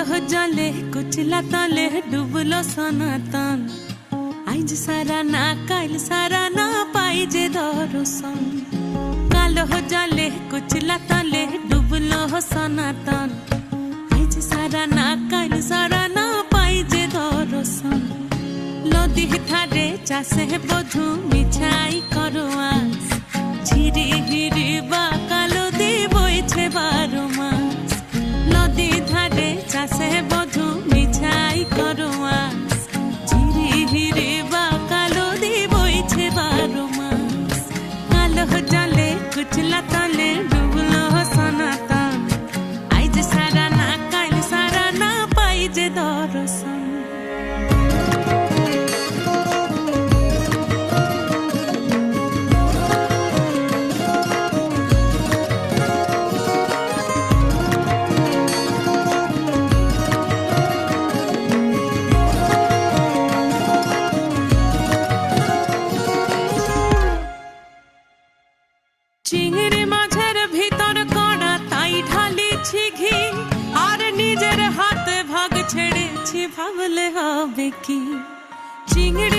কুচলা তলে ডুবলো সনাতন আইজ সারা না কাল সারা না পাই যে দর্শন কালো জলে কুচলা তলে ডুবলো সনাতন আইজ সারা না কাল সারা না পাই যে দর্শন নদী ধারে চাষে বধু মিছাই করো আস জলে কুচলা ছেড়েছি ভাবলে হবে কি? চিংড়ি